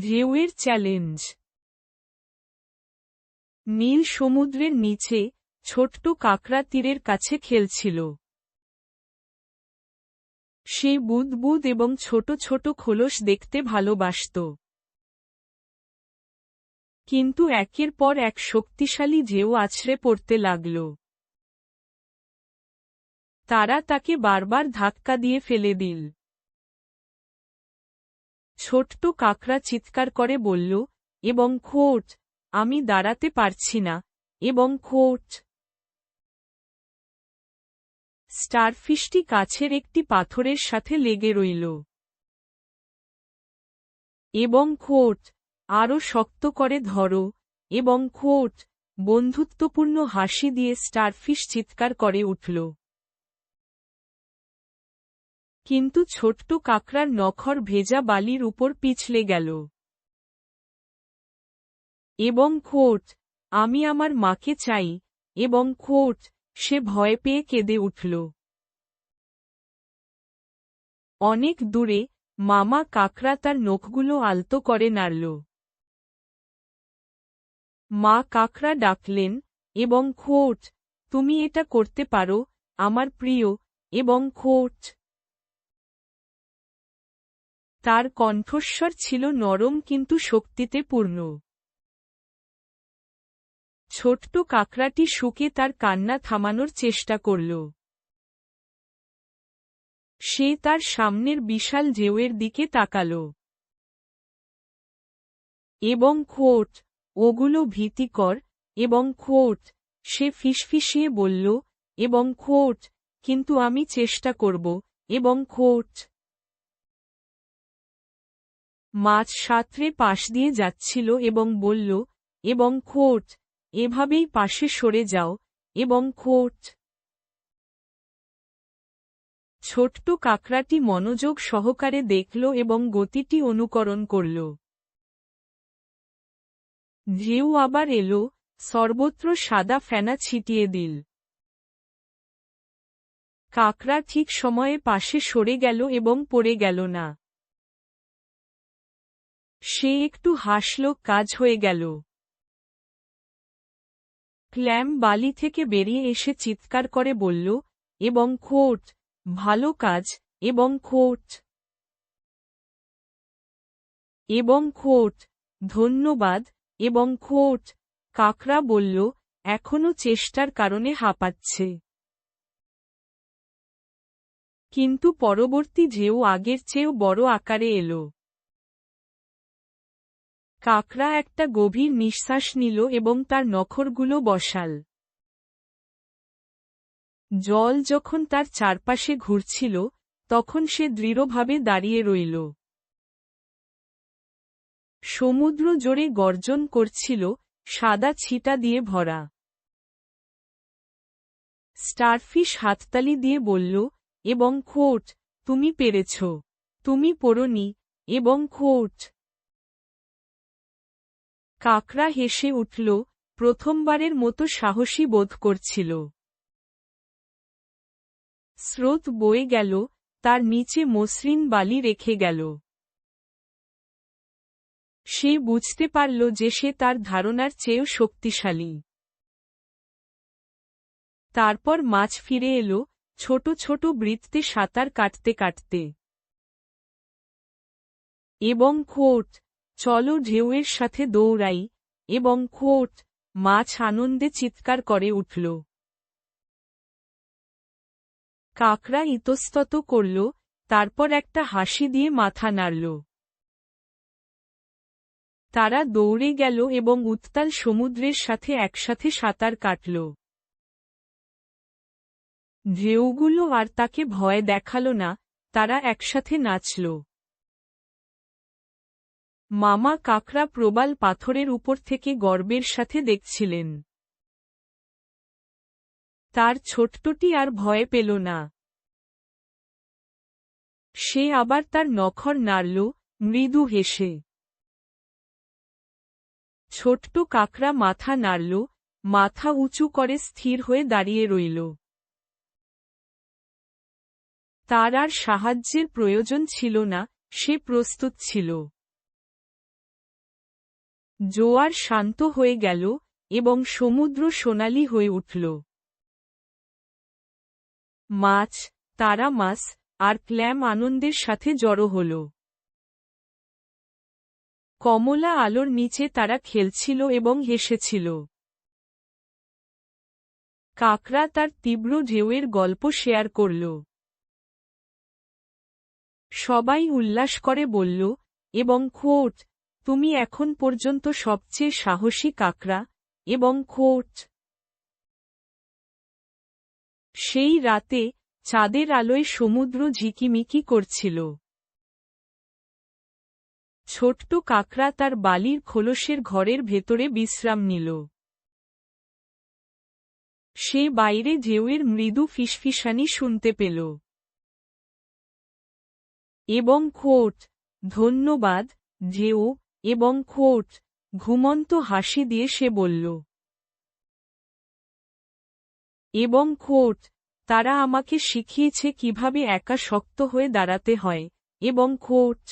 ঢেউয়ের চ্যালেঞ্জ নীল সমুদ্রের নিচে, ছোট্ট কাকড়া তীরের কাছে খেলছিল। সে বুদবুদ এবং ছোট ছোট খোলস দেখতে ভালোবাসত। কিন্তু একের পর এক শক্তিশালী ঢেউ আছড়ে পড়তে লাগল। তারা তাকে বারবার ধাক্কা দিয়ে ফেলে দিল। ছোট্ট কাকড়া চিৎকার করে বলল, এবং খোট আমি দাঁড়াতে পারছি না, এবং খোট স্টারফিশটি কাছের একটি পাথরের সাথে লেগে রইল। এবং খোট আরও শক্ত করে ধরো, এবং খোট বন্ধুত্বপূর্ণ হাসি দিয়ে স্টারফিশ চিৎকার করে উঠল। কিন্তু ছোট্ট কাকড়ার নখর ভেজা বালির উপর পিছলে গেল। এবং খোট, আমি আমার মাকে চাই, এবং খোট, সে ভয় পেয়ে কেঁদে উঠল। অনেক দূরে মামা কাকড়া তার নখগুলো আলতো করে নাড়ল। মা কাকড়া ডাকলেন, এবং খোট, তুমি এটা করতে পারো, আমার প্রিয়, এবং খোট। তার কণ্ঠস্বর ছিল নরম কিন্তু শক্তিতে পূর্ণ। ছোট্ট কাকড়াটি শুকে তার কান্না থামানোর চেষ্টা করল। সে তার সামনের বিশাল জেউয়ের দিকে তাকাল। এবং খোট, ওগুলো ভীতিকর এবং খোট, সে ফিসফিসিয়ে বলল এবং খোট, কিন্তু আমি চেষ্টা করব এবং খোট মাছ সাঁতরে পাশ দিয়ে যাচ্ছিল এবং বলল, এবং খোট, এভাবেই পাশে সরে যাও, এবং খোট। ছোট্ট কাকড়াটি মনোযোগ সহকারে দেখল এবং গতিটি অনুকরণ করল। ঢেউ আবার এলো, সর্বত্র সাদা ফেনা ছিটিয়ে দিল। কাকড়া ঠিক সময়ে পাশে সরে গেল এবং পড়ে গেল না। সে একটু হাসল, কাজ হয়ে গেল। ক্ল্যাম বালি থেকে বেরিয়ে এসে চিৎকার করে বলল, এবং খোট, ভালো কাজ, এবং খোট। এবং খোট, ধন্যবাদ, এবং খোট। কাকরা বলল এখনও চেষ্টার কারণে হাঁপাচ্ছে। কিন্তু পরবর্তী ঢেউ আগের চেয়েও বড় আকারে এলো। কাকরা একটা গভীর নিঃশ্বাস নিল এবং তার নখরগুলো বসাল। জল যখন তার চারপাশে ঘুরছিল, তখন সে দৃঢ়ভাবে দাঁড়িয়ে রইল। সমুদ্র জোরে গর্জন করছিল, সাদা ছিটা দিয়ে ভরা। স্টারফিশ হাততালি দিয়ে বলল, এবং খোট, তুমি পেরেছ। তুমি পড়নি, এবং খোট। কাকরা হেসে উঠল, প্রথমবারের মতো সাহসী বোধ করছিল। স্রোত বয়ে গেল, তার নিচে মসৃণ বালি রেখে গেল। সে বুঝতে পারল যে সে তার ধারণার চেয়েও শক্তিশালী। তারপর মাছ ফিরে এলো, ছোট ছোট বৃত্তে সাঁতার কাটতে কাটতে। এবং খোট চলো ঢেউয়ের সাথে দৌড়াই, এবং খোট, মাছ আনন্দে চিৎকার করে উঠল। কাকরা ইতস্তত করল, তারপর একটা হাসি দিয়ে মাথা নাড়ল। তারা দৌড়ে গেল এবং উত্তাল সমুদ্রের সাথে একসাথে সাঁতার কাটল। ঢেউগুলো আর তাকে ভয় দেখাল না, তারা একসাথে নাচল। মামা কাকরা প্রবাল পাথরের উপর থেকে গর্বের সাথে দেখছিলেন। তার ছোট্টটি আর ভয় পেল না। সে আবার তার নখর নাড়ল, মৃদু হেসে। ছোট্ট কাকরা মাথা নাড়ল, মাথা উঁচু করে স্থির হয়ে দাঁড়িয়ে রইল। তার আর সাহায্যের প্রয়োজন ছিল না, সে প্রস্তুত ছিল। জোয়ার শান্ত হয়ে গেল এবং সমুদ্র সোনালি হয়ে উঠল। মাছ, তারা মাছ আর ক্ল্যাম আনন্দের সাথে জড়ো হল। কমলা আলোর নিচে তারা খেলছিল এবং হেসেছিল। কাকরা তার তীব্র ঢেউয়ের গল্প শেয়ার করল। সবাই উল্লাস করে বলল, এবং খোট তুমি এখন পর্যন্ত সবচেয়ে সাহসী কাকরা এবং খোট সেই রাতে চাঁদের আলোয় সমুদ্র ঝিকিমিকি করছিল। ছোট্ট কাকরা তার বালির খোলসের ঘরের ভেতরে বিশ্রাম নিল। সে বাইরে ঢেউয়ের মৃদু ফিসফিসানি শুনতে পেল। এবং খোট ধন্যবাদ, ঢেউ এবং খোট ঘুমন্ত হাসি দিয়ে সে বলল, এবং খোট তারা আমাকে শিখিয়েছে কীভাবে একা শক্ত হয়ে দাঁড়াতে হয়, এবং খোট